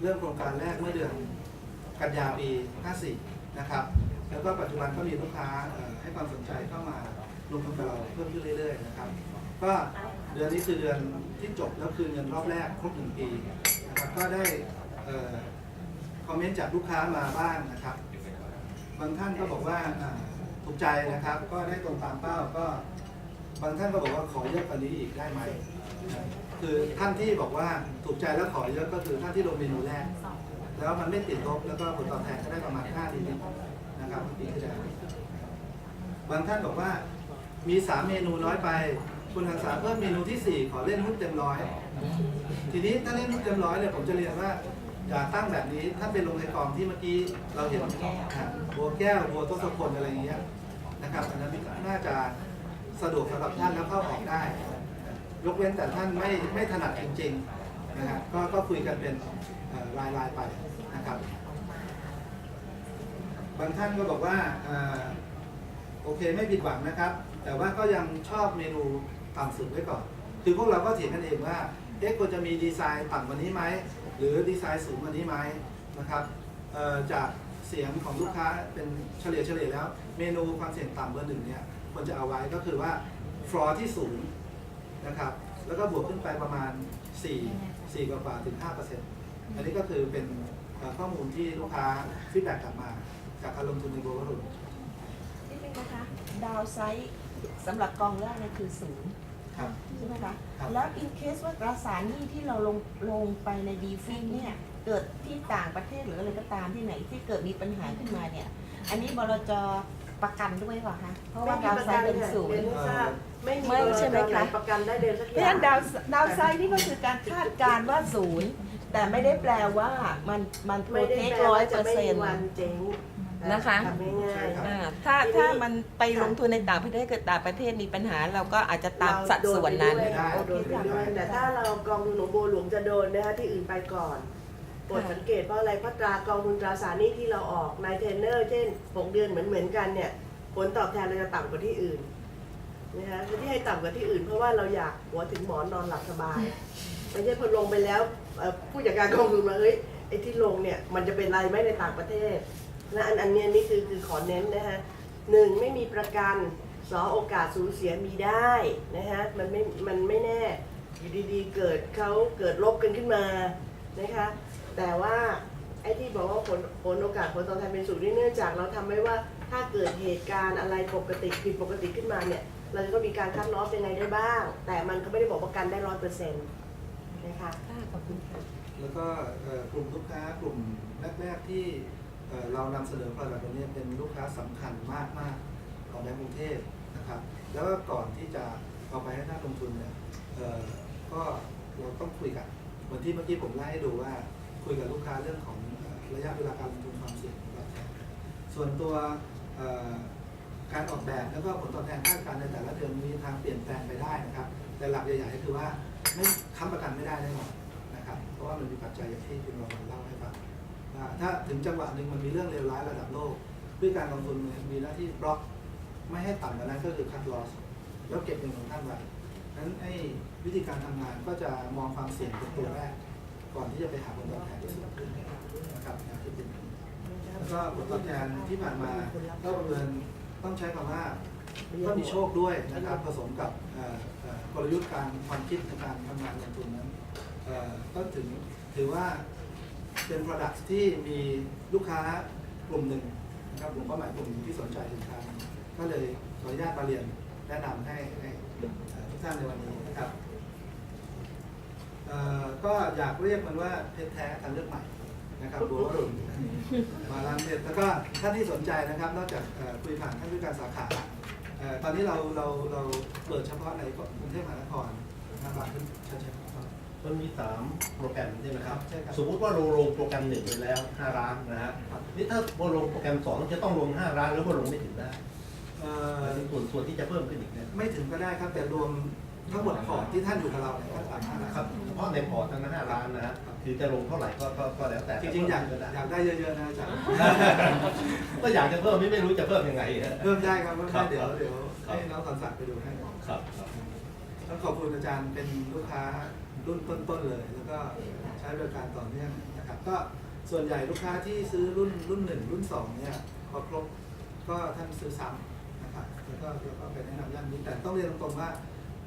เริ่มโครงการแรกเมื่อเดือนกันยาปี 54 นะครับ แล้วก็ปัจจุบันก็มีลูกค้าให้ความสนใจเข้ามาลงทุนกับเราเพิ่มขึ้นเรื่อยๆนะครับ ก็เดือนนี้คือเดือนที่จบแล้วคืนเงินรอบแรกครบหนึ่งปีนะครับก็ได้คอมเมนต์จากลูกค้ามาบ้างนะครับ บางท่านก็บอกว่าถูกใจนะครับ ก็ได้ตรงตามเป้าก็ บางท่านก็บอกว่าขอเยอะกว่านี้อีกได้ไหม คือท่านที่บอกว่าถูกใจแล้วขอเยอะก็คือท่านที่ลงเมนูแรก แล้วมันไม่ติดลบแล้วก็ผลตอบแทนก็ได้ประมาณ5ดีนะครับเมื่อกี้ที่แล้วบางท่านบอกว่ามี 3 เมนูน้อยไป คุณหันษาเพิ่มเมนูที่ 4 ขอเล่นหุ้นเต็มร้อย ทีนี้ถ้าเล่นหุ้นเต็มร้อยเนี่ยผมจะเรียนว่าอย่าตั้งแบบนี้ถ้านเป็นลงในกองที่เมื่อกี้เราเห็นอะบัวแก้วบัวทศพลอะไรอย่างเงี้ยนะครับอันนั้นน่าจะสะดวกสำหรับท่านแล้วเข้าออกได้ ยกเว้นแต่ท่านไม่ไม่ถนัดจริงๆนะครับก็ก็คุยกันเป็นรายรายไปนะครับบางท่านก็บอกว่าอโอเคไม่ผิดหวังนะครับ แต่ว่าก็ยังชอบเมนูต่ำสุดไว้ก่อน คือพวกเราก็เถียงกันเองว่าเอ๊ะควรจะมีดีไซน์ต่ำกว่านี้ไหมหรือดีไซน์สูงกว่านี้ไหมนะครับจากเสียงของลูกค้าเป็นเฉลี่ยเฉลี่ยแล้ว เมนูความเสี่ยงต่ำเบอร์หนึ่งเนี่ยควรจะเอาไว้ก็คือว่าฟลอร์ที่สูง นะครับ แล้วก็บวกขึ้นไปประมาณ 4 4กว่าๆถึง 5%อันนี้ก็คือเป็นเอ่อข้อมูลที่ลูกค้าฟีดแบ็กกลับมาจากการลงทุนในโบวรุ่นนี่เป็นนะคะ ดาวไซด์สำหรับกองแรกเนี่ยคือศูนย์ครับ ใช่ไหมคะ ครับ แล้วอินเคสว่าตราสารหนี้ที่เราลงลงไปในดีฟิงเนี่ย เกิดที่ต่างประเทศหรืออะไรก็ตามที่ไหนที่เกิดมีปัญหาขึ้นมาเนี่ย อันนี้บลจ ประกันด้วยเปล่าคะเพราะว่าดาวไซด์เป็นศูนย์ ไม่ทราบไม่มีไม่ใช่ไหมคะประกันได้เดือนสักเพอราะฉะย่านั้งนดาวดาวไซด์นี่ก็คือการคาดการณ์ว่าศูนย์แต่ไม่ได้แปลว่ามันมันโปรไม่ได้เทคแปลร้อยว่าเปจะอร์ไม่เซ็นมีต์ วันเจ๊งนะคะ ทำง่ายครับๆอ่าถ้าทีนี้ถ้ามันไปค่ะลงทุนในต่างประเทศเกิดต่างประเทศมีปัญหา เราก็อาจจะตามสัดส่วนนั้น เราโดนไปด้วยแต่ถ้าเรากองทุนของโบวหลวงจะโดนนะคะที่อื่นไปก่อน โปรดสังเกตเพราะอะไรเพราะตรากองทุนตราสารหนี้ที่เราออกนายเทรนเนอร์เช่น 6 เดือนเหมือนเหมือนๆกันเนี่ยผลตอบแทนเราจะต่ำกว่าที่อื่นนะคะที่ให้ต่ำกว่าที่อื่น เพราะว่าเราอยากหัวถึงหมอนนอนหลับสบายไม่ใช่พอลงไปแล้วเอ่อผู้จัดการกองทุนมาเฮ้ยไอ้ที่ลงเนี่ยมันจะเป็นไรไหมในต่างประเทศนะอันอันเนี้ยนี่คือคือขอเน้นนะฮะหนึ่งไม่มีประกันสองโอกาสสูญเสียมีได้นะฮะมันไม่มันไม่แน่อยู่ดีๆเกิดเขาเกิดลบกันขึ้นมานะคะ แต่ว่าไอ้ที่บอกว่าผลผลโอกาสผลตอบแทนเป็นสูงนี่เนื่องจากเราทำไว้ว่าถ้าเกิดเหตุการณ์อะไรปกติผิดปกติขึ้นมาเนี่ย เราจะต้องมีการคัดลอสยังไงได้บ้าง แต่มันก็ไม่ได้บอกว่ากันได้ร้อยเปอร์เซ็นต์นะคะขอบคุณค่ะแล้วก็กลุ่มลูกค้ากลุ่มแรกๆที่เรานำเสนอผลิตภัณฑ์ตัวนี้เป็นลูกค้าสำคัญมากๆของแบงก์กรุงเทพนะครับ แล้วก็ก่อนที่จะเอาไปให้ท่านลงทุนเนี่ยก็เราต้องคุยกันเหมือนที่เมื่อกี้ผมไล่ให้ดูว่า คุยกับลูกค้าเรื่องของระยะเวลาการลงทุนความเสี่ยงของเราส่วนตัวการออกแบบแล้วก็ผลตอบแทนคาดการณ์ในแต่ละเดือนมีทางเปลี่ยนแปลงไปได้นะครับ แต่หลักใหญ่ๆก็คือว่าไม่ค้ำประกันไม่ได้แน่นอนนะครับ เพราะว่ามันมีปัจจัยอย่างที่คุณรองเล่าให้ฟังถ้าถึงจังหวะหนึ่งมันมีเรื่องเลวร้ายระดับโลก ด้วยการลงทุนมีหน้าที่บล็อก ไม่ให้ต่ำกว่านั้นก็คือคัดลอสแล้วเก็บเงินของท่านไว้นั้นไอ้วิธีการทำงานก็จะมองความเสี่ยงเป็นตัวแรก ก่อนที่จะไปหาผลตอบแทนที่สูงขึ้นนะครับแนวคิดเป็นอย่างนี้แล้วก็ผลตอบแทนที่ผ่านมาก็ประเมินต้องใช้คำว่าก็มีโชคด้วยนะครับผสมกับกลยุทธ์การความคิดในการทำงานลงทุนนั้นเอ่อก็ถึงถือว่าเป็น Product ที่มีลูกค้ากลุ่มหนึ่งนะครับกลุ่มเป้าหมายกลุ่มที่สนใจสินค้าก็เลยขออนุญาตมาเรียนแนะนำให้ทุกท่านในวันนี้ ก็อยากเรียกมันว่าเพชรแท้ทางเลือกใหม่นะครับบัววรุ่นมาลังเรียนแล้วก็ท่านที่สนใจนะครับ นอกจากเอ่อคุยผ่านท่านผู้การสาขาเอ่อตอนนี้เราเราเราเปิดเฉพาะในกรุงเทพมหานครนะครับขึ้นเฉยๆมันมีสามโปรแกรมใช่ไหมครับใช่ครับ สมมุติว่าเราลงโปรแกรมหนึ่งไปแล้วห้าล้านนะฮะครับนี่ถ้าเราลงโปรแกรมสองจะต้องลงห้าล้านแล้วก็ลงไม่ถึงได้เอ่อส่วนส่วนที่จะเพิ่มขึ้นอีกเนี่ยไม่ถึงก็ได้ครับแต่รวม ทั้งหมดพอร์ตที่ท่านอยู่กับเราเนี่ยก็สามารถนะคครัรับบเฉพาะในพอร์ตทั้งนั้นห้าล้านนะฮะคือจะลงเท่าไหร่ก็ก็ก็แล้วแต่จริงๆอยากเพิ่มขึ้นอยากได้เยอะๆนะอาจารย์ก็อยากจะเพิ่มไม่ไม่รู้จะเพิ่มยังไงฮะ เพิ่มได้ครับเพิ่มครัได้บ เดี๋ยวเดี๋ยวครับให้น้องสอนศักดิ์ไปดูให้ครับครับต้องขอบคุณอาจารย์เป็นลูกค้ารุ่นต้นๆเลย แล้วก็ใช้บริการต่อเนื่องนะครับก็ส่วนใหญ่ลูกค้าที่ซื้อรุ่นรุ่นหนึ่งรุ่นสองเนี่ยพอครบก็ท่านซื้อซ้ำนะครับแล้วก็แล้วก็ไปแนะนำย่านนี้แต่ต้องเรียนตรงๆว่า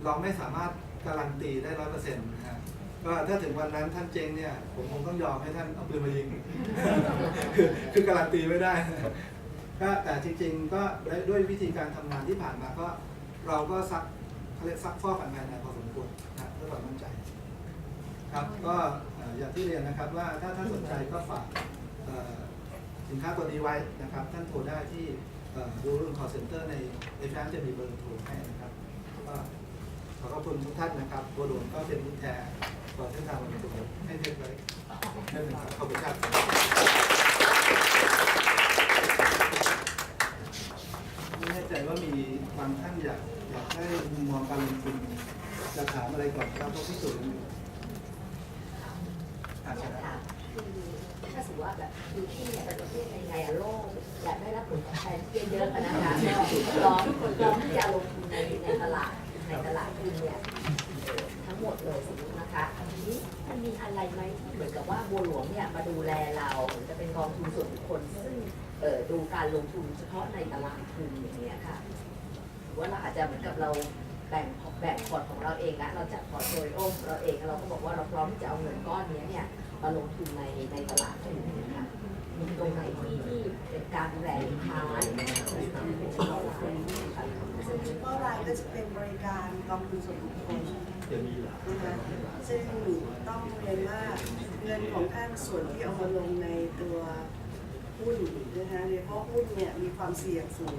เราไม่สามารถการันตีได้ร้อยเปอร์เซ็นต์นะฮะก็ถ้าถึงวันนั้นท่านเจงเนี่ยผมคงต้องยอมให้ท่านเอาปืนมายิง คือคือการันตีไม่ได้ก็แต่จริงๆก็ด้วยด้วยวิธีการทำงานที่ผ่านมาก็เราก็ซักเขาเรียกซักฟอกกันภายในพอสมควรนะเพื่อความมั่นใจ ครับก็เอ่ออย่างที่เรียนนะครับว่าถ้าท่านสนใจก็ฝากเอ่อสินค้าตัวนี้ไว้นะครับ ท่านโทรได้ที่ดูรุ่น call center ในในแฟ้มจะมีเบอร์โทรให้นะครับก็ ขอขอบคุณทุกท่านนะครับบัวหลวงก็เป็นผู้แทนต่อเส้นทางวันนี้ผมให้เทศไว้ให้เป็นครับขอบคุณครับไม่แน่ใจว่ามีบางท่านอยากอยากได้มุมมองการลงทุนจะถามอะไรก่อนครับเพราะพิสูจน์กันอยู่อาจจะถามคือถ้าสมมติว่าแบบคือที่เนี่ยเป็นประเทศในไงอะโลกอยากได้รับผลตอบแทนที่เยอะๆอะนะคะก็ลองลองที่จะลงทุนในในตลาด ในตลาดทุนเนี่ยเอ่อทั้งหมดเลยสมมตินะคะทีนี้มันมีอะไรไหมที่เหมือนกับว่าบัวหลวงเนี่ยมาดูแลเราหมือจะเป็นกองทุนส่วนบุคคลซึ่งเอ่อดูการลงทุนเฉพาะในตลาดทุนอย่างเงี้ยค่ะหรือว่าเราอาจจะเหมือนกับเราแบ่งแบ่งพอร์ตของเราเองละเราจัดพอร์ตโฟลิโอของเราเองเราก็บอกว่าเราพร้อมที่จะเอาเงินก้อนเนี้ยเนี่ยมาลงทุนในในตลาดทุนนะคะมีตรงไหนที่ที่เป็นการดูแลลูกค้าหรือเป็นเฉพาะรายค่ะซึ่ง เฉพาะรายก็จะเป็นบริการกองทุนส่วนบุคคลนะคะซึ่งต้องเรียนว่าเงินของท่านส่วนที่เอามาลงในตัวหุ้นนะคะโดยเฉพาะหุ้นเนี่ยมีความเสี่ยงสูง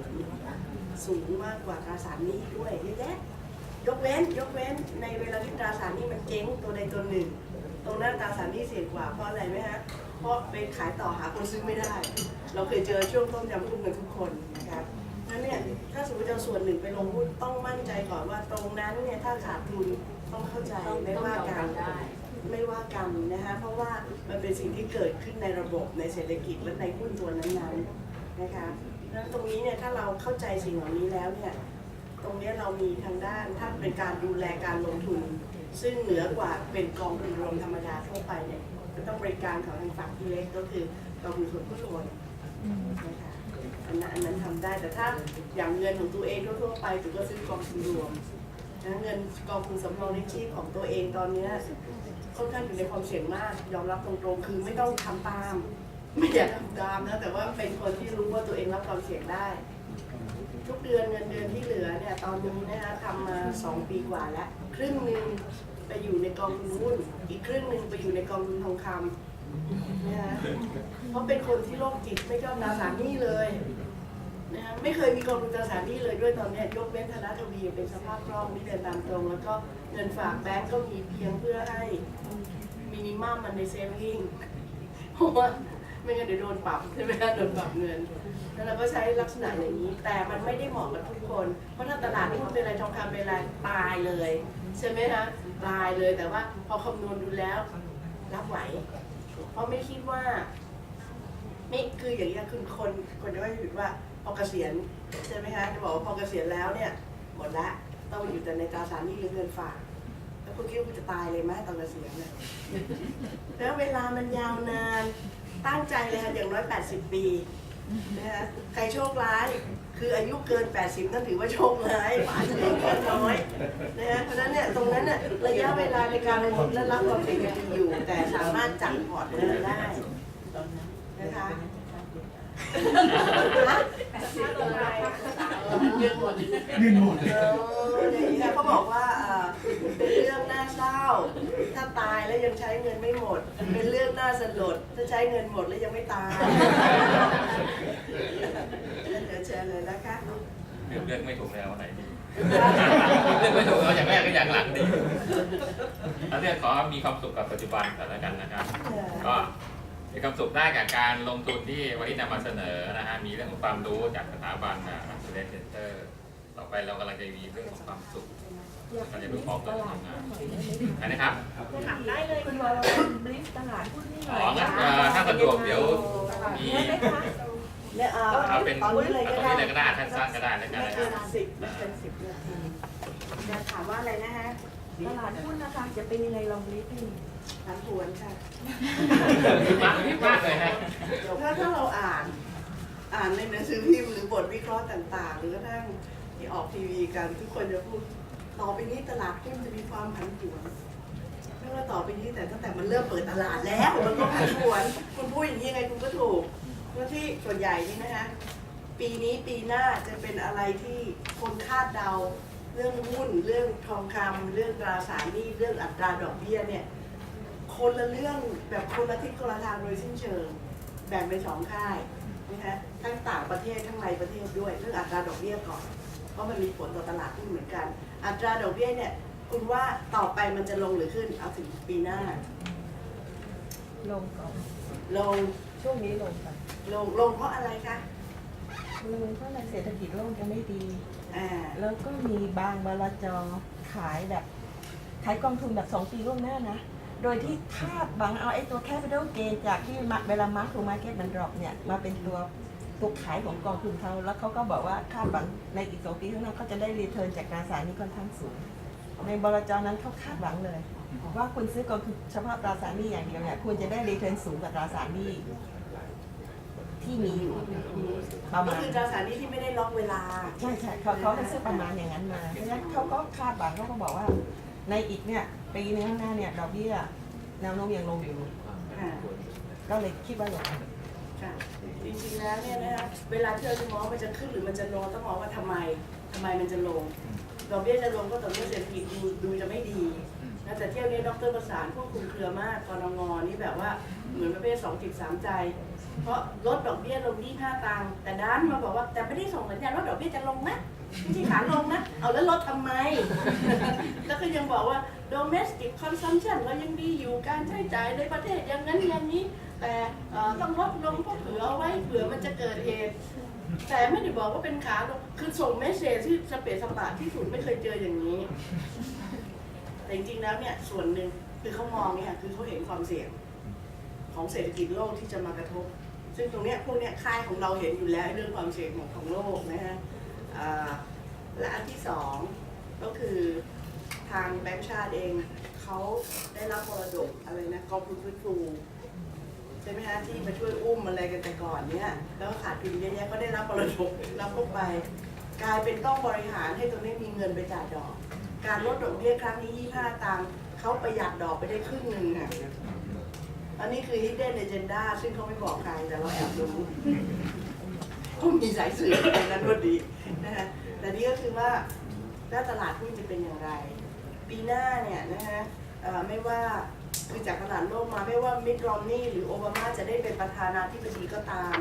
สูงมากกว่าตราสารหนี้ด้วยเยอะแยะยกเว้นยกเว้นในเวลาที่ตราสารหนี้มันเจ๊งตัวใดตัวหนึ่ง ตรงนั้นตราสารหนี้เสี่ยงกว่าเพราะอะไรไหมฮะเพราะไปขายต่อหาคนซื้อไม่ได้ เราเคยเจอช่วงต้มยำหุ้นกันทุกคนนะครับ นั้นเนี่ยถ้าสมมติจะเอาส่วนหนึ่งไปลงหุ้นต้องมั่นใจก่อนว่าตรงนั้นเนี่ยถ้าขาดทุนต้องเข้าใจต้องไม่ต้องว่ายอมกัรันบได้ ไม่ว่ากันนะคะเพราะว่ามันเป็นสิ่งที่เกิดขึ้นในระบบในเศรษฐกิจและในหุ้นตัวนั้นๆนะคะดังนั้นตรงนี้เนี่ยถ้าเราเข้าใจสิ่งเหล่านี้แล้วเนี่ยตรงเนี้ยเรามีทางด้านถ้าเป็นการดูแลการลงทุน ซึ่งเหนือกว่าเป็นกองทุนรวมธรรมดาทั่วไปเนี่ยก็ต้องบริการของทางฝั่งที่เล็กก็คือกองทุนส่วนผู้รวยนะคะ อันนั้นอันนั้นทำได้แต่ถ้าอย่างเงินของตัวเองทั่วๆไปถือก็ซื้อกองทุนรวมนะเงินกองทุนสำรองเลี้ยงชีพของตัวเองตอนเนี้ยค่อนข้างอยู่ในความเสี่ยงมาก ยอมรับตรงๆ คือไม่ต้องทำตาม ไม่อยากทำตามนะแต่ว่าเป็นคนที่รู้ว่าตัวเองรับความเสี่ยงได้ ทุกเดือนเงินเดือนที่เหลือเนี่ยตอนนี้นะคะทำมา 2 ปีกว่าแล้ว ครึ่งหนึ่งไปอยู่ในกองทุนหุ้นอีกครึ่งหนึ่งไปอยู่ในกองทุนทองคำนะคะ เพราะเป็นคนที่โรคจิตไม่ชอบตราสารหนี้เลยนะคะไม่เคยมีกองทุนตราสารหนี้เลยด้วยตอนเนี้ยยกเว้นธนาทวีเป็นสภาพคล่องที่เดินตามตรง แล้วก็เงินฝากแบงก์ก็มีเพียงเพื่อให้มินิมัมมันในเซฟวิ่งเพราะว่าไม่งั้นเดี๋ยวโดนปรับใช่ไหมคะโดนปรับเงินแล้วเราก็ใช้ลักษณะอย่างนี้ แต่มันไม่ได้เหมาะกับทุกคน เพราะถ้าตลาดหุ้นเป็นอะไรทองคำเป็นอะไรตายเลย ใช่ไหมคะตายเลยแต่ว่าพอคำนวณดูแล้ว รับไหว เพราะไม่คิดว่า นี่คืออย่างนี้ยคือคนคนจะไม่ผิดว่าพอเกษียณใช่ไหมคะจะบอกว่าพอเกษียณแล้วเนี่ยหมดละต้องอยู่แต่ในตราสารหนี้หรือเงินฝากแล้วคุณคิดว่าคุณจะตายเลยไหมตอนเกษียณเนี่ยแล้วเวลามันยาวนานตั้งใจเลยค่ะอย่างน้อย 80 ปีนะคะใครโชคร้ายคืออายุเกิน 80นั่นถือว่าโชคร้ายอายุเกินน้อยนะคะเพราะฉะนั้นเนี่ยตรงนั้นเนี่ยระยะเวลาในการลงทุนและรับความเสี่ยงยังอยู่ แต่สามารถจัดพอร์ตเงินได้ นะคะเรื่องหมดเงินหมดเอออย่างนี้ค่ะเขาบอกว่าเอ่อเป็นเรื่องน่าเศร้า ถ้าตายแล้วยังใช้เงินไม่หมด เป็นเรื่องน่าสลด ถ้าใช้เงินหมดแล้วยังไม่ตาย เดี๋ยวเชิญเลยนะคะเลือกเลือกไม่ถูกแล้วไหนดี เลือกไม่ถูกเอาอย่างแรกก็อย่างหลังดีแล้วเลือกขอมีความสุขกับปัจจุบันแต่ละกันนะครับก็ มีความสุขได้กับการลงทุนที่วันนี้นำมาเสนอนะฮะมีเรื่องของความรู้จากสถาบันสเตนเซ็นเตอร์ต่อไปเรากำลังจะมีเรื่องของความสุขอยากก็จะบไปลิฟพร้อมตกับลาดทำงานหุ้นหน่อยได้ไหมอันนะครับถามได้เลยคุณวรบลิฟตลาดหุ้นนี่หน่อ๋ออยงั้นเอ่อถ้าสะดวกเดี๋ยวมีได้ไหมคะเนี่ยเอาเอาเป็นตอนนี้เลยเอาก็ตรงได้นี้เลยก็ได้สั้นๆก็ได้แล้วกันไม่นะคเกิรับนสิบไม่เกินสิบนาทีจะถามว่าอะไรนะฮะตลาดหุ้นนะคะจะเป็นยังไงลองบลิฟให้ ผันผวนค่ะมากมากเลยฮะ ถ้าถ้าเราอ่านอ่านในหนังสือพิมพ์หรือบทวิเคราะห์ต่างๆ หรือกระทั่งที่ออกทีวีกัน ทุกคนจะพูดต่อไปนี้ตลาดหุ้นจะมีความผันผวนไม่ว่าต่อไปนี้แต่ตั้งแต่มันเริ่มเปิดตลาดแล้วมันก็ผันผวน คุณพูดอย่างนี้ยังไงคุณก็ถูกเพราะที่ส่วนใหญ่นี่นะคะปีนี้ปีหน้าจะเป็นอะไรที่คนคาดเดา เรื่องหุ้น เรื่องทองคำเรื่องตราสารหนี้เรื่องอัตราดอกเบี้ยเนี่ย คนละเรื่องแบบคนละทิศคนละทางโดยสิ้นเชิง แบ่งเป็นสองค่ายนะคะทั้งต่างประเทศทั้งในประเทศด้วยเรื่องอัตราดอกเบี้ยก่อนเพราะมันมีผลต่อตลาดหุ้นเหมือนกัน อัตราดอกเบี้ยเนี่ยคุณว่าต่อไปมันจะลงหรือขึ้นเอาถึงปีหน้า ลงก่อนลงช่วงนี้ลงก่อนลงลงเพราะอะไรคะลงเพราะอะไรเศรษฐกิจโลกยังไม่ดีอ่าแล้วก็มีบางบลจขายแบบขายกองทุนแบบ2ปีล่วงหน้านะ โดยที่คาดหวังเอาไอ้ตัว capital gain จากที่มาเวลา mark to market มัน drop เนี่ย มาเป็นตัวตัวขายของกองทุนเขาแล้วเขาก็บอกว่าคาดหวังในอีกสองปีข้างหน้าเขาจะได้ return จากตราสารหนี้ค่อนข้างสูง ในบลจนั้นเขาคาดหวังเลยว่าคุณซื้อกองทุนเฉพาะตราสารหนี้อย่างเดียวเนี่ยคุณจะได้ return สูงกว่าตราสารหนี้ที่มีอยู่ประก็มาณคือตราสารหนี้ที่ไม่ได้ล็อกเวลาใช่ใช่เขาเขาให้ซื้อประมาณอย่างนั้นมาเพราะฉะนั้นเขาก็คาดหวังเขาก็บอกว่าในอีกเนี่ย ปีหนึงข้างหน้าเนี่ยดอกเบี้ยแนวโน้มยังลงอยู่ค่ะก็เลยคิดว่าอย่างนั้นค่ะจริงๆแล้วเนี่ยนะคะเวลาที่เราจะมองว่ามันจะขึ้นหรือมันจะลงต้องมองว่าทำไมทำไมมันจะลงดอกเบี้ยจะลงก็ต่อเมื่อเศรษฐกิจดูดูจะไม่ดีนะแต่เที่ยวนี้ดรประสานควบคุมเครือมากกรงงนี่แบบว่าเหมือนประเภทสองจิตสามใจ เพราะลดดอกเบี้ยลงที่ห้าตังค์แต่ด้านมาบอกว่าแต่ไม่ได้ส่งสัญญาณว่าดอกเบี้ยจะลงนะ ไม่ใช่ขาลงนะ เอาแล้วลดทำไม แล้วก็ยังบอกว่า domestic consumption เรายังดีอยู่การใช้จ่ายในประเทศอย่างนั้นอย่างนี้ แต่เอ่อต้องลดลงเพราะเผื่อไว้เผื่อมันจะเกิดเหตุ แต่ไม่ได้บอกว่าเป็นขาลง คือส่งเมสเซจที่สเปซสปาที่สุดไม่เคยเจออย่างนี้ แต่จริงๆแล้วเนี่ยส่วนหนึ่งคือเขามองเนี่ยคือเขาเห็นความเสี่ยง ของเศรษฐกิจโลกที่จะมากระทบ ซึ่งตรงเนี้ยพวกเนี้ยค่ายของเราเห็นอยู่แล้วเรื่องความเสี่ยงของของโลกนะฮะ และอันที่สองก็คือทางแบงก์ชาติเองเขาได้รับมรดกอะไรนะกองทุนฟื้นฟูใช่ไหมฮะที่มาช่วยอุ้มอะไรกันแต่ก่อนเนี้ยแล้วขาดทุนเยอะแยะก็ได้รับมรดกรับพวกไป กลายเป็นต้องบริหารให้ตรงนี้มีเงินไปจ่ายดอก การลดดอกเบี้ยครั้งนี้25ตังค์เขาประหยัดดอกไปได้ครึ่งหนึ่งอะอันนี้คือ hidden agenda ซึ่งเขาไม่บอกใครแต่เราแอบรู้ ก็มีสายสืบในนั้นพอดีนะฮะแต่นี่ก็คือว่าด้าตลาดหุ้นจะเป็นอย่างไร ปีหน้าเนี่ยนะฮะไม่ว่าคือจากตลาดโลกมาไม่ว่ามิดรอมนี่หรือโอบามาจะได้เป็นประธานาธิบดีก็ตาม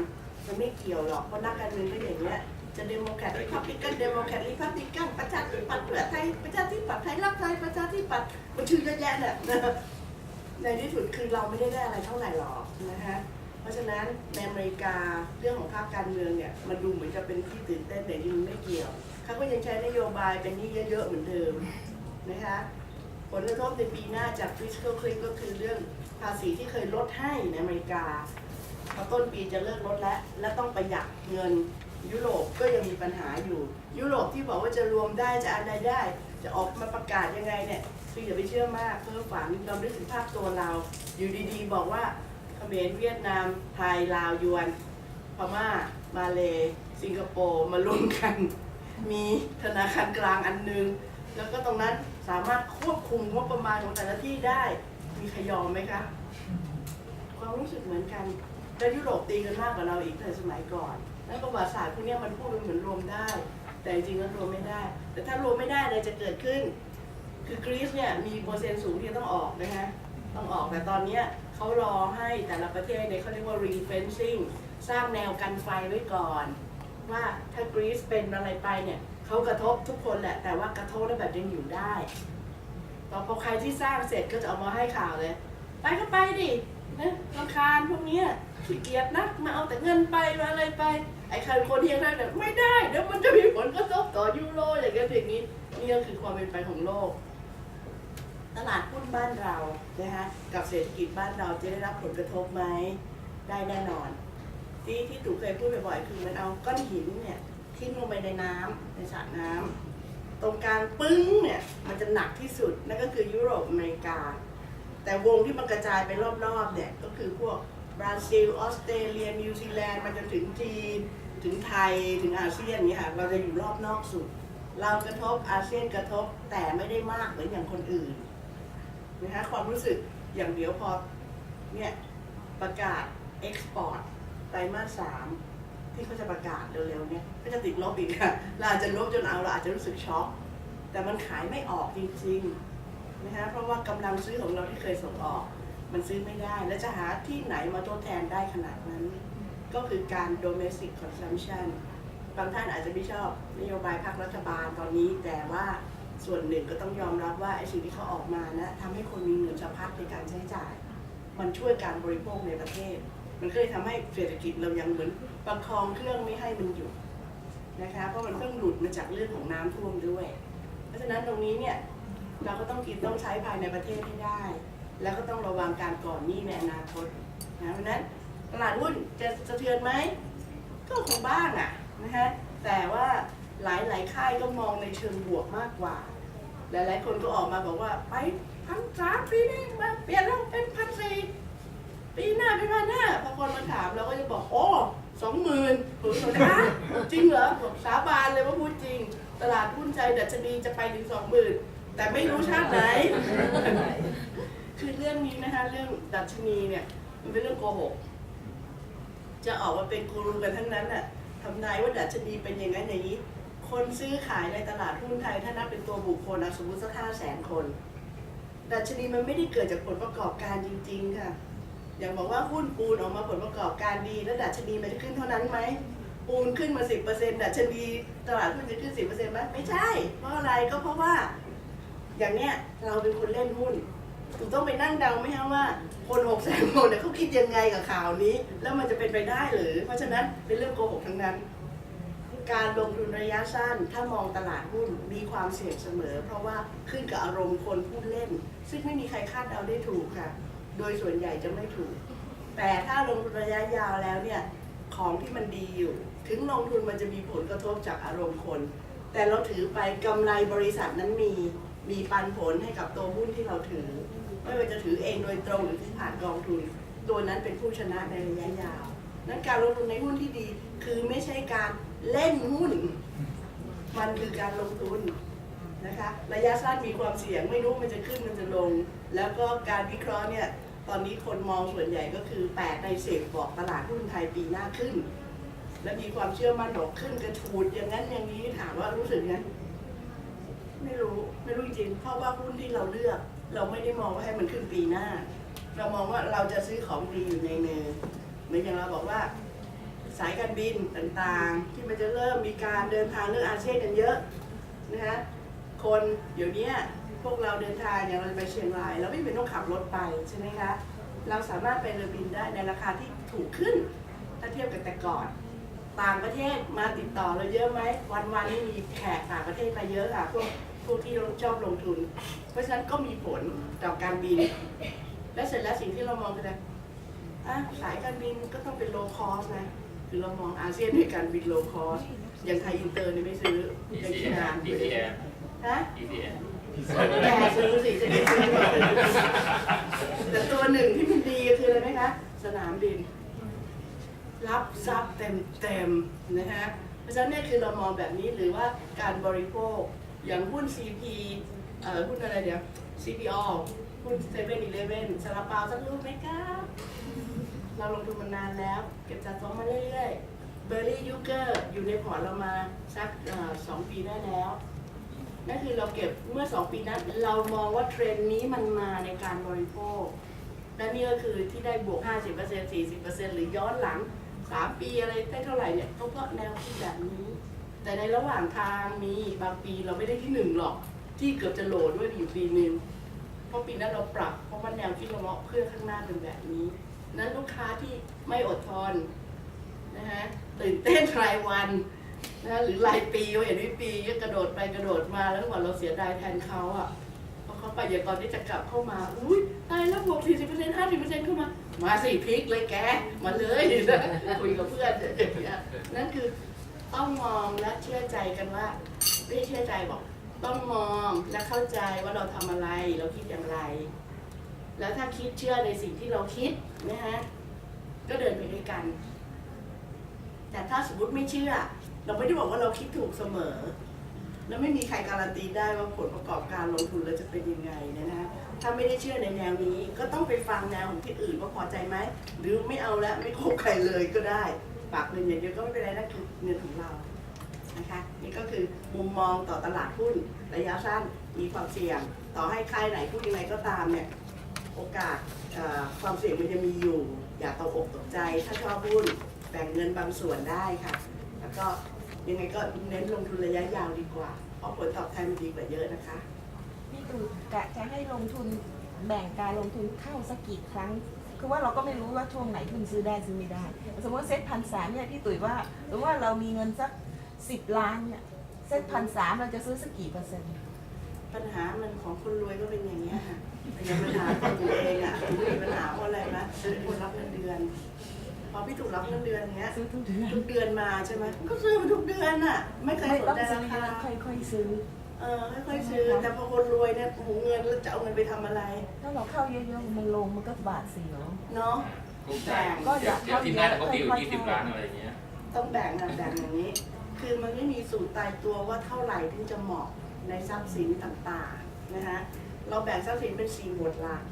มันไม่เกี่ยวหรอกเพราะนักการเมืองก็อย่างเงี้ยจะเดโมแครตริพับลิกันเดโมแครตริพับลิกันประชาธิปัตย์เพื่อไทยประชาธิปัตย์ไทยรักไทยประชาธิปัตย์มันชื่อเยอะแยะเนี่ยในที่สุดคือเราไม่ได้ได้อะไรเท่าไหร่หรอกนะฮะ ราะฉะนั้นในอเมริกาเรื่องของภาคการเมืองเนี่ยมันดูเหมือนจะเป็นที่ตื่นเต้นแต่จริงไม่เกี่ยวเขาก็ยังใช้นโยบายเป็นนี้เยอะๆเหมือนเดิมนะคะผลกระทบในปีหน้าจาก fiscal cliff ก็คือเรื่องภาษีที่เคยลดให้ในอเมริกาพอต้นปีจะเลิกลดแล้ว และต้องประหยัดเงินยุโรปก็ยังมีปัญหาอยู่ ยุโรปที่บอกว่าจะรวมได้จะอะไรได้ จะออกมาประกาศยังไงเนี่ยคืออย่าไปเชื่อมากเพ้อฝันเราได้ถึงภาพตัวเรา อยู่ดีๆ บอกว่า เขมรเวียดนาม ไทย ลาว ยวน พม่า มาเล สิงคโปร์มารวมกัน มีธนาคารกลางอันหนึง แล้วก็ตรงนั้นสามารถควบคุมงบประมาณของแต่ละที่ได้ มีใครยอมไหมคะ ความรู้สึกเหมือนกัน แล้วยุโรปตีกันมากกว่าเราอีกในสมัยก่อนแล้วประวัติศาสตร์พวกเนี้ยมันพูดเป็นเหมือนรวมได้ แต่จริงๆแล้วรวมไม่ได้ แต่ถ้ารวมไม่ได้อะไรจะเกิดขึ้น คือกรีซเนี่ยมีเปอร์เซ็นต์สูงที่ต้องออกนะคะต้องออกแต่ตอนเนี้ย เขารอให้แต่ละประเทศเนี่ยเขาเรียกว่า ring fencing สร้างแนวกันไฟไว้ก่อน ว่าถ้ากรีซเป็นอะไรไปเนี่ยเขากระทบทุกคนแหละ แต่ว่ากระทบแล้วแบบยังอยู่ได้พอพอใครที่สร้างเสร็จก็จะเอามาให้ข่าวเลย ไปก็ไปดินะรำคาญพวกนี้ขี้เกียจนักมาเอาแต่เงินไปมาอะไรไป ไอ้ใครคนที่ยังได้แบบไม่ได้เดี๋ยวมันจะมีผลกระทบต่อยูโรอย่างเงี้ยอย่างนี้นี่ก็คือความเป็นไปของโลก ตลาดหุ้นบ้านเรานะคะกับเศรษฐกิจบ้านเราจะได้รับผลกระทบไหมได้แน่นอน ที่ที่ตู่เคยพูดบ่อยๆคือมันเอาก้อนหินเนี่ยทิ้งลงไปในน้ำในสระน้ำตรงกลางปึ้งเนี่ยมันจะหนักที่สุดนั่นก็คือยุโรปอเมริกา แต่วงที่มันกระจายไปรอบๆเนี่ยก็คือพวกบราซิลออสเตรเลียนิวซีแลนด์มาจนถึงจีนถึงไทยถึงอาเซียนนี่ค่ะเราจะอยู่รอบนอกสุด เรากระทบอาเซียนกระทบแต่ไม่ได้มากเหมือนอย่างคนอื่น นะคะความรู้สึกอย่างเดียวพอเนี่ยประกาศเอ็กซ์พอร์ตไตรมาสสามที่เขาจะประกาศเร็วๆเนี่ยก็จะติดลบอีกค่ะเราอาจจะลบจนเอาเราอาจจะรู้สึกช็อกแต่มันขายไม่ออกจริงๆนะคะเพราะว่ากำลังซื้อของเราที่เคยส่งออก มันซื้อไม่ได้ และจะหาที่ไหนมาทดแทนได้ขนาดนั้น ก็คือการ domestic consumption บางท่านอาจจะไม่ชอบนโยบายภาครัฐบาลตอนนี้แต่ว่า ส่วนหนึ่งก็ต้องยอมรับว่าไอ้สิ่งที่เขาออกมานะทำให้คนมีเงินสะพัดในการใช้จ่าย มันช่วยการบริโภคในประเทศ มันก็เลยทำให้เศรษฐกิจเรายังเหมือนประคองเครื่องไม่ให้มันหยุดนะคะเพราะมันเพิ่งหลุดมาจากเรื่องของน้ำท่วมด้วย เพราะฉะนั้นตรงนี้เนี่ยเราก็ต้องกินต้องใช้ภายในประเทศให้ได้ แล้วก็ต้องระวังการก่อนหนี้ในอนาคตนะเพราะฉะนั้นตลาดหุ้นจะสะเทือนไหมก็คงบ้างอะนะฮะแต่ว่า หลายหลายค่ายก็มองในเชิงบวกมากกว่า หลายหลายคนก็ออกมาบอกว่าไปพันสามปีนี้มาเปลี่ยนแล้วเป็นพันสี่ปีหน้าเป็นพันห้าพอคนมาถามเราก็จะบอกโอ้สองหมื่นผมบอกนะจริงเหรอบอกสาบานเลยว่าพูดจริง ตลาดหุ้นใจดัชนีจะไปถึงสองหมื่นแต่ไม่รู้ชาติไหน คือเรื่องนี้นะคะเรื่องดัชนีเนี่ยมันเป็นเรื่องโกหก จะออกมาเป็นกูรูกันทั้งนั้นน่ะทำนายว่าดัชนีเป็นอย่างนั้นอย่างนี้ คนซื้อขายในตลาดหุ้นไทยถ้านับเป็นตัวบุคคลนะสมมติสักห้าแสนคนดัชนีมันไม่ได้เกิดจากผลประกอบการจริง ๆ ค่ะ อย่างบอกว่าหุ้นปูนออกมาผลประกอบการดี แล้วดัชนีมันจะขึ้นเท่านั้นไหม ปูนขึ้นมา 10%ดัชนีตลาดหุ้นจะขึ้น 10%ไหมไม่ใช่ เพราะอะไรก็เพราะว่า อย่างเนี้ยเราเป็นคนเล่นหุ้นถูกต้องไปนั่งเดาไหมฮะว่า คนหกแสนคนเนี่ยเขาคิดยังไงกับข่าวนี้ แล้วมันจะเป็นไปได้หรือ เพราะฉะนั้นเป็นเรื่องโกหกทั้งนั้น การลงทุนระยะสั้น ถ้ามองตลาดหุ้นมีความเสี่ยงเสมอ เพราะว่าขึ้นกับอารมณ์คนพูดเล่น ซึ่งไม่มีใครคาดเดาได้ถูกค่ะ โดยส่วนใหญ่จะไม่ถูก แต่ถ้าลงทุนระยะยาวแล้วเนี่ยของที่มันดีอยู่ ถึงลงทุนมันจะมีผลกระทบจากอารมณ์คน แต่เราถือไปกำไรบริษัทนั้นมีมีปันผลให้กับตัวหุ้นที่เราถือ ไม่ว่าจะถือเองโดยตรงหรือที่ผ่านกองทุน ตัวนั้นเป็นผู้ชนะในระยะยาว นั้นการลงทุนในหุ้นที่ดีคือไม่ใช่การ เล่นหุ้น มันคือการลงทุนนะคะ ระยะสั้นมีความเสี่ยงไม่รู้มันจะขึ้นมันจะลง แล้วก็การวิเคราะห์เนี่ยตอนนี้คนมองส่วนใหญ่ก็คือ 8 ใน10บอกตลาดหุ้นไทยปีหน้าขึ้น และมีความเชื่อมั่นบอกขึ้นกระชูดอย่างนั้นอย่างนี้ถามว่ารู้สึกไงไม่รู้ไม่รู้จริงเพราะว่าหุ้นที่เราเลือก เราไม่ได้มองว่าให้มันขึ้นปีหน้า เรามองว่าเราจะซื้อของดีอยู่ในเนอเหมือนอย่างเราบอกว่า สายการบินต่างๆ ที่มันจะเริ่มมีการเดินทางเรื่องอาเซียนกันเยอะนะฮะคนเดี๋ยวนี้พวกเราเดินทางอย่างเราไปเชียงราย เราไม่เป็นต้องขับรถไปใช่ไหมคะเราสามารถไปเรือบินได้ในราคาที่ถูกขึ้น ถ้าเทียบกับแต่ก่อน ต่างประเทศมาติดต่อเราเยอะไหมวันวันๆนี้มีแขกต่างประเทศมาเยอะค่ะพวกพวกที่ชอบลงทุน เพราะฉะนั้นก็มีผลต่อการบิน และเสร็จแล้วสิ่งที่เรามองกันเลยอะสายการบินก็ต้องเป็น low cost นะ คือเรามองอาเซียนในการบิน low cost อย่างไทยอินเตอร์นี่ไม่ซื้อยังคิดนานเลย ECN ฮะ ECN แกซื้อสิจะได้ซื้อก่อนแต่ตัวหนึ่งที่มันดีก็คืออะไรไหมคะสนามบิน รับทรัพย์เต็มเต็มๆนะฮะเพราะฉะนั้นเนี่ยคือเรามองแบบนี้หรือว่าการบริโภคอย่างหุ้น CP เอ่อหุ้นอะไรเดี๋ยว CPO หุ้นเซเว่นอีเลฟเว่นซาลาเปาสักลูกไหมครับเราลงทุนมานานแล้ว เก็บสะสมมาเรื่อยๆ เบอร์รี่ยูเกอร์อยู่ในพอร์ตเรามาสักสองปีได้แล้ว นั่นคือเราเก็บเมื่อ2ปีนั้น เรามองว่าเทรนด์นี้มันมาในการบริโภค และนี่ก็คือที่ได้บวก 50% 40%หรือย้อนหลัง 3 ปีอะไรได้เท่าไหร่เนี่ยก็เพราะแนวคิดแบบนี้ แต่ในระหว่างทางมีบางปีเราไม่ได้ที่หนึ่งหรอก ที่เกือบจะโหลด้วยอยู่ปีหนึ่งเพราะปีนั้นเราปรับ เพราะว่าแนวคิดเราเพื่อข้างหน้าเป็นแบบนี้ นั้นลูกค้าที่ไม่อดทนนะฮะตื่นเต้นรายวันนะหรือรายปีว่าเห็นวิปีก็กระโดดไปกระโดดมาแล้วว่าเราเสียดายแทนเขาอะพอเขาไปอย่างตอนนี้จะกลับเข้ามา อุ้ยตายแล้วบวก40% 50%เปอร์เซ็นต์เข้ามา มาสิพลิกเลยแก มาเลยนะคุยกับเพื่อนอย่างเงี้ยนั่นคือต้องมองและเชื่อใจกันว่า ไม่เชื่อใจบอก ต้องมองและเข้าใจว่าเราทำอะไรเราคิดอย่างไร แล้วถ้าคิดเชื่อในสิ่งที่เราคิดนะฮะก็เดินไปด้วยกัน แต่ถ้าสมมติไม่เชื่อ เราไม่ได้บอกว่าเราคิดถูกเสมอ แล้วไม่มีใครการันตีได้ว่าผลประกอบการลงทุนเราจะเป็นยังไงนะฮะถ้าไม่ได้เชื่อในแนวนี้ ก็ต้องไปฟังแนวของที่อื่นว่าพอใจไหมหรือไม่เอาแล้วไม่คบใครเลยก็ได้ฝากเงินอย่างเดียวก็ไม่เป็นไรนั่นคือเงินของเรานะคะนี่ก็คือมุมมองต่อตลาดหุ้นระยะสั้นมีความเสี่ยง ต่อให้ใครไหนพูดยังไงก็ตามเนี่ย โอกาสเอ่อความเสี่ยงมันจะมีอยู่ อย่าตกอกตกใจ ถ้าชอบหุ้นแบ่งเงินบางส่วนได้ค่ะ แล้วก็ยังไงก็เน้นลงทุนระยะยาวดีกว่า เพราะผลตอบแทนมันดีกว่าเยอะนะคะพี่ตู่กะจะให้ลงทุนแบ่งการลงทุนเข้าสักกี่ครั้ง คือว่าเราก็ไม่รู้ว่าช่วงไหนทุนซื้อได้ซื้อไม่ได้ สมมติเซ็ตพันสามเนี่ยพี่ตุ๋ยว่าหรือว่าเรามีเงินสักสิบล้านเนี่ยเซ็ตพันสามเราจะซื้อสักกี่เปอร์เซ็นต์ ปัญหามันของคนรวยก็เป็นอย่างนี้ยค่ะ แต่อยังปัญหาของตัวเองอะมีปัญหาเพราะอะไรนะเป็นคนรับเงินเดือน พอพี่ถูกรับเงินเดือนเนี้ยซื้อทุกเดือนทุกเดือนมาใช่ไหมก็ซื้อมาทุกเดือนอะ ไม่เคยไม่สนต้องใจซื้ราอเยคาอะค่อยๆซื้อเออค่อยๆซื้อแต่พอคนรวยเนี่ยโอ้โหเงินแล้วจะเอาเงินไปทำอะไร ถ้าเราเข้าเยอะๆมันลงมันก็บาทเสียวเนาะแบ่งก็อยากเดี๋ยวทีมหน้าแต่ก็ปีอยู่ค่อยๆยี่สิบล้านอะไรอย่างเงี้ย ต้องแบ่งนะแบ่งอย่างนี้ คือมันไม่มีสูตรตายตัวว่าเท่าไหร่ถึงจะเหมาะในทรัพย์สินต่างๆ นะคะ เราแบ่งทรัพย์สินเป็นสี่หมวดหลัก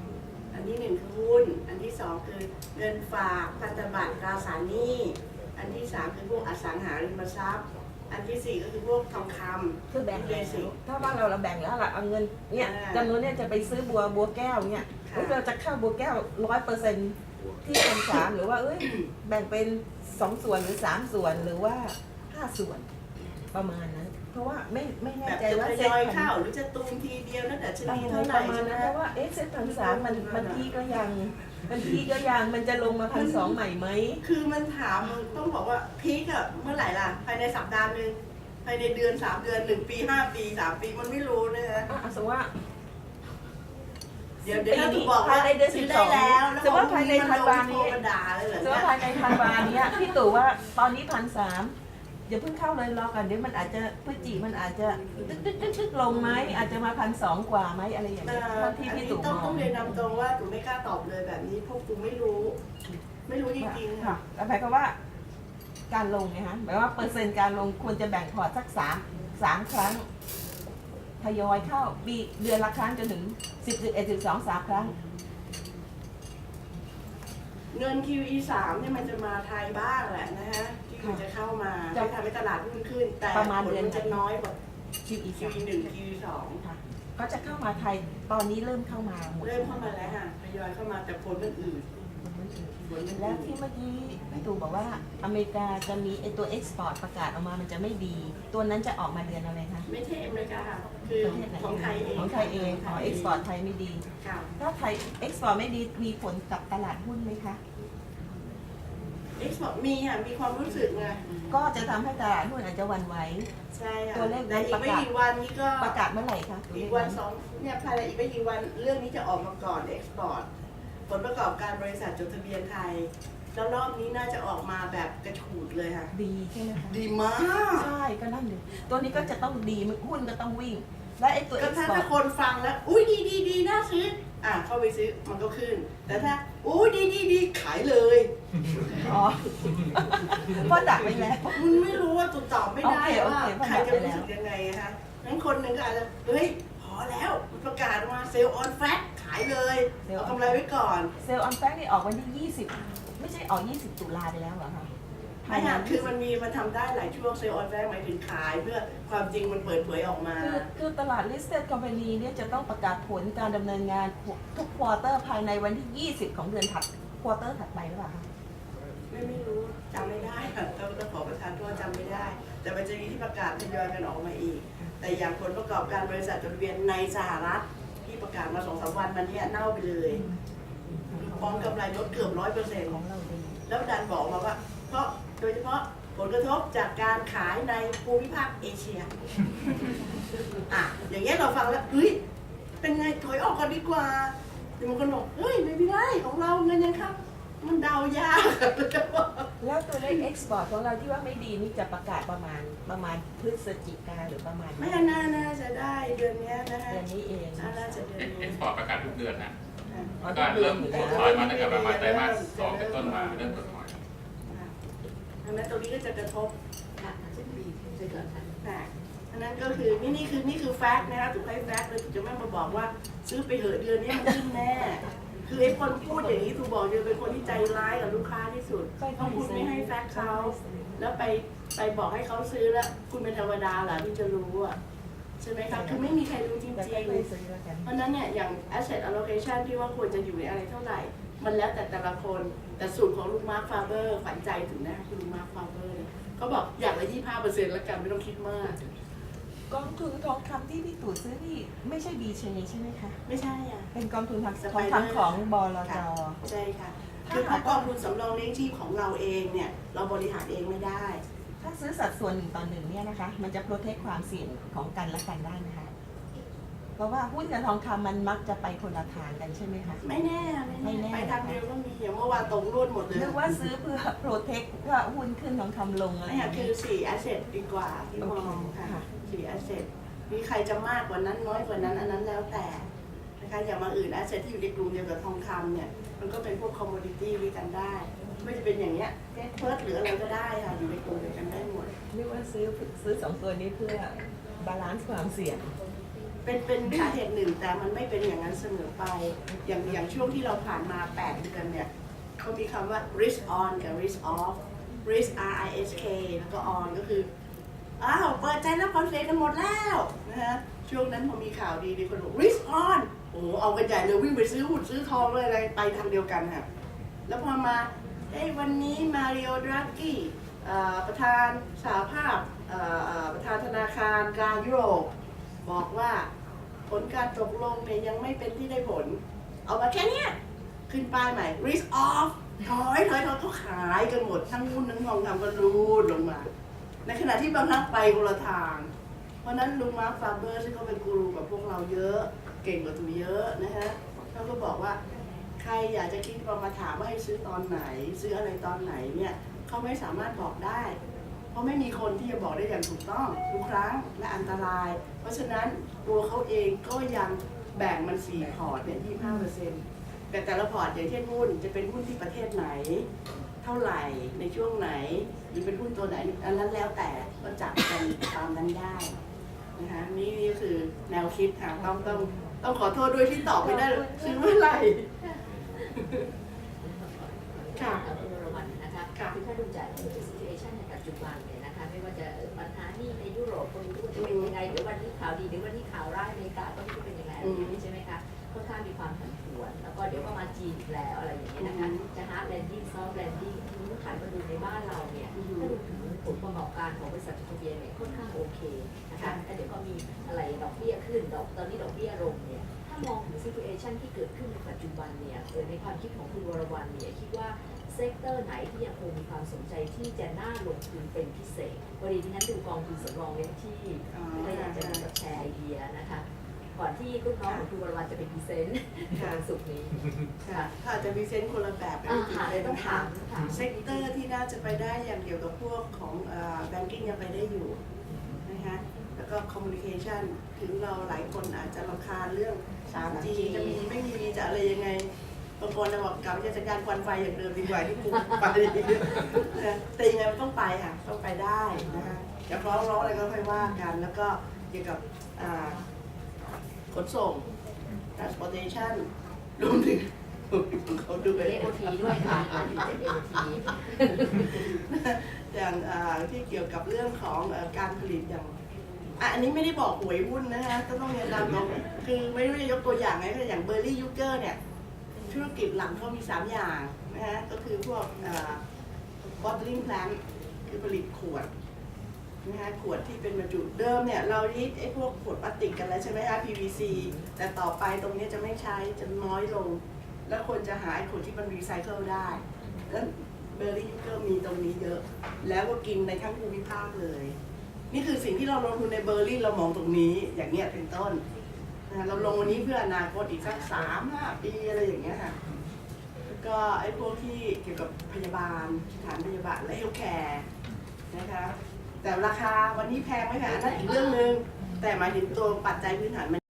อันที่หนึ่งคือหุ้น อันที่สองคือเงินฝาก พันธบัตรตราสารหนี้ อันที่สามคือพวกอสังหาริมทรัพย์ อันที่สี่ก็คือพวกทองคำคือแบ่งเบสิก ถ้าบ้านเราเราแบ่งแล้วล่ะเอาเงินเนี่ยอ่าจำนวนเนี่ยจะไปซื้อบัวบัวแก้วเนี่ยค่ะเอ้ยเราจะเข้าบัวแก้วร้อยเปอร์เซ็นที่เป็นสามหรือว่าเอ้ยแบ่งเป็นสองส่วนหรือสามส่วนหรือว่าห้าส่วนประมาณนั้นเพ ราะว่าไม่ไม่แน่แบบใจจะว่าทเซ็ยตอยพันเข้าหรือจะตูมทีเดียวนั่นแต่ชปนีระเท่าไหร่มาณใช่ไหมนั้นเพราะว่าเอ๊ะเซ็ตพันสามมันมันทีก็ยัง มันทีก็ยังมันจะลงมาพันสองใหม่ไหมคือมันถามมันต้องบอกว่าพีคอะเมื่อไหร่ล่ะ ภายในสัปดาห์หนึ่งภายในเดือนสามเดือนหนึ่งปีห้าปีสามปีมันไม่รู้นะฮะอะสมมติว่าเดี๋ยวเดี๋ยวถ้าถูกบอกว่าภายในเดือนซื้อ12ได้แล้วแล้วสมมุติภายในธันวานี้โทรมาด่าเลยเหรอเสื้อเนี่ยภายในธันวาเนี้ยพี่ตู่ว่าตอนนี้พันสาม อย่าเพิ่งเข้าเลยรอก่อนเดี๋ยวมันอาจจะพฤศจิมันอาจจะตึ๊กตึ๊กตึ๊กตึ๊กลงไหมอาจจะมาพันสองกว่าไหมอะไรอย่างเอ่เงี้ยอเท่าที่อันพี่นี้ตู่ต้องมต้อองงเรียนนำตรงว่าถูไม่กล้าตอบเลยแบบนี้เพราะกูไม่รู้ ไม่รู้จริงๆค่ะแล้วหมายความว่า การลงไงฮะหมายว่าเปอร์เซ็นต์การลงควรจะแบ่งพอร์ตสักสามสามครั้งทยอยเข้าปีเดือนละครั้งจนถึงสิบสิบเอ็ดสิบสองสามครั้ง เงิน QE สามเนี่ยมันจะมาไทยบ้างแหละนะฮะ ที่มันจะเข้ามาจะที่ทำให้ตลาดหุ้นขึ้น แต่ประมาณผลเดือน มันจะน้อยกว่าคิวอีสาม QE หนึ่ง QE สองค่ะก็จะเข้ามาไทยตอนนี้เริ่มเข้ามาหมดเริ่มเข้ามาแล้วค่ะทยอยเข้ามาแต่ผลมันอื่นผลมันแล้วอื่ที่นเมื่อกี้พี่ตู่บอกว่าอเมริกาจะมีไอตัวเอ็กซ์พอร์ตประกาศออกมามันจะไม่ดี ตัวนั้นจะออกมาเดือนอะไรคะไม่ใช่อเมริกาค่ะคือประเทศไหนของไทยเองของไทยเองอ๋อเอ็กซ์พอร์ตไทยไม่ดี ค่ะ ถ้าไทยเอ็กซ์พอร์ตไม่ดีมีผลกับตลาดหุ้นไหมคะ เอ็กซ์บอกมีค่ะมีความรู้สึกไงก็จะทำให้ตลาดหุ้นอาจจะหวันไหว ใช่ค่ะตัวเลขนั้แต่นอีปกระไม่กาศกี่วันนี้ก็ประกาศเมื่อไหร่คะอีกวันสองเนี่ยภายในอีกไม่กี่วันเรื่องนี้จะออกมาก่อนเอ็กซ์พอร์ตผลประกอบการบริษัทจดทะเบียนไทยแล้วรอบนี้น่าจะออกมาแบบกระฉูดเลยค่ะ ดีใช่ไหมคะดีมาก ใช่ก็นั่นเลยตัวนี้ก็จะต้องดีหุ้นก็ต้องวิ่ง และไอตัวก็เอ็กถ้าซ์พอถ้าร์ตคนฟังแล้ว อุ้ยดีดีดีน่าซื้ออะเข้าไปซื้อมันก็ขึ้น แต่ถ้า อุ้ยดีดีดีขายเลย อ๋อเพราะดักไว้แล้ว มันไม่รู้ว่าตุดตอบไม่ได้โอเคโอว่าเค ใครจะรู้สึกยังไงอะคะงั้นคนหนึ่งก็อาจจะเฮ้ยพอแล้วมันประกาศมาเซลล์ออนแฟกขายเลยเอากำไรไว้ก่อน เซลล์ออนแฟกนี่ออกวันที่ 20 ไม่ใช่ออก 20 ตุลาไปแล้วเหรอคะ ไม่ค่ะคือมันมีมันทำได้หลายช่วงเซลล์ออนแฟกหมายถึงขาย เพื่อความจริงมันเปิดเผยออกมา คือคือตลาด listed company เนี่ยจะต้องประกาศผลการดำเนินงานทุกควอเตอร์ภายในวันที่ 20 ของเดือนถัดควอเตอร์ถัดไปหรือเปล่าคะไม่ไม่รู้จำไม่ได้ค่ะต้องต้องขอประทานโทษจำไม่ได้ แต่มันจะมีที่ประกาศทยอยกันออกมาอีก แต่อย่างผลประกอบการบริษัทจดทะเบียนในสหรัฐที่ประกาศมาสองสามวันมันเนี้ยเน่าไปเลยพร้อมกำไรลดเกือบร้อยเปอร์เซ็นต์ของเราดีแล้วดันบอกมาว่าเพราะ โดยเฉพาะผลกระทบจากการขายในภูมิภาคเอเชีย อะ อย่างเงี้ยเราฟังแล้วเฮ้ย เป็นไงถอยออกก่อนดีกว่าแต่บางคนบอกเฮ้ยไม่เป็นไรของเราเงินยังครับ มันเดายาก แล้วตัวเลข export ของเราที่ว่าไม่ดีนี่จะประกาศประมาณประมาณพฤศจิกาหรือประมาณไม่น่าน่าจะได้เดือนเนี้ยนะฮะเดือนนี้เองน่าจะเดือนเอ็นี้กซ์พอร์ตประกาศทุกเดือนนะคอ๋อก็ที่เดือเริ่นมอยู่ถแล้วอยมาตั้งแต่ประมาณไตรมาสสองเป็นต้นมาเริ่มถอย ดังนั้นตรงนี้ก็จะกระทบค่ะจะมีจะเกิดทันนะอันนั้นก็คือนี่นี่คือนี่คือแฟกต์นะคะถูกให้แฟกต์เลยถูกจะไม่มาบอกว่าซื้อไปเหอะเดือนนี้มันขึ้นแน่คือไอ้คนพูดอย่างนี้ถูกบอกจะเป็นคนที่ใจร้ายกับลูกค้าที่สุดเพราะคุณไม่ให้แฟกต์เขา แล้วไปไปบอกให้เขาซื้อแล้ว คุณเป็นเทวดาเหรอที่จะรู้อะใช่ไหมครับคือไม่มีใครรู้จริงแต่ๆก็ไม่ซื้อแล้วกันเพราะฉะนั้นเนี่ยอย่าง asset allocation ที่ว่าควรจะอยู่ในอะไรเท่าไหร่ มันแล้วแต่แต่ละคน แต่สูตรของลูกมาร์คฟาเบอร์ฝันใจถึงนะคุณลูกมาร์คฟาเบอร์เนี่ยเขาบอกอย่างละยี่ห้าเปอร์เซ็นต์แล้วกันไม่ต้องคิดมาก กองทุนทองคำที่พี่ตู่ซื้อนี่ไม่ใช่บีเชใช่ไหมคะ ไม่ใช่อะ เป็นกองทุนทองสไปเดอร์คำของบลจใช่ค่ะคือเพราะกองทุนสำรองเลี้ยงชีพของเราเองเนี่ย เราบริหารเองไม่ได้ ถ้าซื้อสัดส่วนหนึ่งต่อหนึ่งเนี่ยนะคะ มันจะโปรเทคความเสี่ยงของกันและกันได้นะคะ เพราะว่าหุ้นกับทองคำมันมักจะไปคนละทางกันใช่ไหมคะ ไม่แน่ไม่ไม่แน่แน่ ไปทางเดียวก็มีอย่างเมื่อวานตรงรุ่นหมดเลยนึกว่าซื้อเพื่อโปรเทคว่าหุ้นขึ้นทองคำลงอะไรอเนี่ยย่างคืเงี้อยสี่ asset ดีกว่าที่มองโอเคค่ะค่ะสี่ asset มีใครจะมากกว่านั้นน้อยกว่านั้นอันนั้นแล้วแต่นะคะอย่างมาอื่น asset ที่อยู่ในกลุ่มเดียวกับทองคำเนี่ยมันก็เป็นพวก commodity ด้วยกันได้ไม่จะเป็นอย่างเงี้ยเพิร์ดหรืออะไรก็ได้ค่ะอยู่ในกลุ่มเดียวกันได้หมดนึกว่าซื้อซื้อสองตัวนี้เพื่อบาลานซ์ความเสี่ยง เป็นเป็นสาเหตุหนึ่งแต่มันไม่เป็นอย่างนั้นเสมอไป อย่างอย่างช่วงที่เราผ่านมา 8 เดือนเนี่ยเขามีคำว่า risk on กับ risk off risk R I S K แล้วก็ on ก็คืออ้าวเปิดใจรับความเสี่ยงกันหมดแล้วนะฮะช่วงนั้นพอมีข่าวดีดีคนบอก risk on โอ้โหเอากันใหญ่เลยวิ่งไปซื้อหุ้นซื้อทองเลยอะไรไปทางเดียวกันค่ะแล้วพอมาเอ้ยวันนี้มาริโอดรากี้ประธานสหภาพประธานธนาคารกลางยุโรปบอกว่า ผลการตกลงเนี่ยยังไม่เป็นที่ได้ผล เอามาแค่เนี้ยขึ้นป้ายใหม่ risk off ถอยถอยถอยเขาขายกันหมด ทั้งหุ้นทั้งทองคำก็รูดลงมา ในขณะที่บางนักไปคนละทาง เพราะนั้นลุงมาร์คฟาเบอร์ซึ่งเขาเป็นกูรูกับพวกเราเยอะ เก่งกว่าตัวเยอะนะฮะเขาก็บอกว่าใครอยากจะคิดว่ามาถามว่าให้ซื้อตอนไหน ซื้ออะไรตอนไหนเนี่ยเขาไม่สามารถบอกได้ ราะไม่มีคนที่จะบอกได้อย่างถูกต้องทุกครั้งและอันตราย เพราะฉะนั้นตัวเขาเองก็ยังแบ่งมันสี่พอร์ตเนี่ยยี่ห้าเปอร์เซ็นต์แต่แต่ละพอร์ตอย่างเช่นหุ้นจะเป็นหุ้นที่ประเทศไหน เท่าไหร่ในช่วงไหนหรือเป็นหุ้นตัวไหนอันนั้นแล้วแต่ก็จับกันตามนั้นได้นะคะนี่นี่คือแนวคิดค่ะต้องต้องต้องขอโทษด้วยที่ตอบไม่ได้ซื้อเมื่อไหร่ค่ะคุณวรวรรณนะคะค่ะคือถ้าดูจากซิทูเอชันใน งไงเดี๋ยววันนี้ข่าวดีเดี๋ยววันนี้ข่าวร้ายอเมริกาก็ไม่รู้เป็นยังไงอะไรอย่างนี้ใช่ไหมคะค่อนข้างมีความผันผวน แล้วก็เดี๋ยวก็มาจีนอีกแล้วอะไรอย่างเงี้ยนะคะจะฮาร์ดแลนดิ้งซอฟต์แลนดิ้งทีนี้ขันมาดูในบ้านเราเนี่ยอืมถ้าดูถึงผลประกอบการของบริษัทจดทะเบียนเนี่ยค่อนข้างโอเคนะคะแต่เดี๋ยวก็มีอะไรดอกเบี้ยขึ้นดอกตอนนี้ดอกเบี้ยลงเนี่ยถ้ามองถึงซิทูเอชันที่เกิดขึ้นในปัจจุบันเนี่ยเออในความคิดของคุณวรวรรณเนี่ยคิดว่า เซกเตอร์ไหนที่ยังคงมีความสนใจที่จะน่าลงทุนเป็นพิเศษพอดีที่นั้นดูกองทุนสำรองเลี้ยงที่อ๋อก็อยากจะมาแชร์ไอเดียนะคะ ก่อนที่ลูกน้องของคุณวรวรรณจะเป็นพรีเซนต์ในวันศุกร์นี้ค่ะถ้าอาจจะมีเซนต์คนละแบบกันอ่าจริงค่ะๆเลยต้องถามถามเซกเตอร์ที่น่าจะไปได้อย่างเกี่ยวกับพวกของแบงกิ้งยังไปได้อยู่นะคะแล้วก็คอมมูนิเคชันถึงเราหลายคนอาจจะรำคาญเรื่อง 3G จะมีไม่มีจะอะไรยังไง บางคนจะบอกกลับจะจัดการควันไฟอย่างเดิมดีกว่าที่กูไปนะแต่ยังไงมันต้องไปค่ะต้องไปได้นะคะจะฟ้องร้องอะไรก็ค่อยว่ากัน แล้วก็เกี่ยวกับอ่าขนส่ง transportation รวมถึงของเขาด้วยเอโอทีด้วยค่ะอยู่ในเอโอทีอย่างอ่าที่เกี่ยวกับเรื่องของเอ่อการผลิตอย่างอะอันนี้ไม่ได้บอกหวยหุ้นนะคะก็ต้องแนะนำตรงคือไม่รู้จะยกตัวอย่างไงก็อย่างเบอร์รี่ยูเกอร์เนี่ย ธุรกิจหลังเขามี 3 อย่างนะฮะก็คือพวกอ่า bottling plant คือผลิตขวดนะฮะขวดที่เป็นบรรจุเดิมเนี่ยเรายึดไอ้พวกขวดพลาสติกกันแล้วใช่ไหมคะ PVC แต่ต่อไปตรงนี้จะไม่ใช้จะน้อยลง แล้วคนจะหาไอ้ขวดที่มันรีไซเคิลได้แล้วเบอร์รี่ยูเกอร์มีตรงนี้เยอะ แล้วก็กินในทั้งภูมิภาคเลย นี่คือสิ่งที่เราลงทุนในเบอร์รี่เรามองตรงนี้อย่างเงี้ยเป็นต้น นะเราลงวันนี้เพื่ออนาคตอีกสักสามห้าปีอะไรอย่างเงี้ยค่ะแล้วก็ไอ้พวกที่เกี่ยวกับพยาบาลสถานพยาบาลและเฮลท์แคร์นะคะแต่ราคาวันนี้แพงไหมคะนนั่นอีกเรื่องหนึ่งแต่หมายถึงตัวปัจจัยพื้นฐานมัน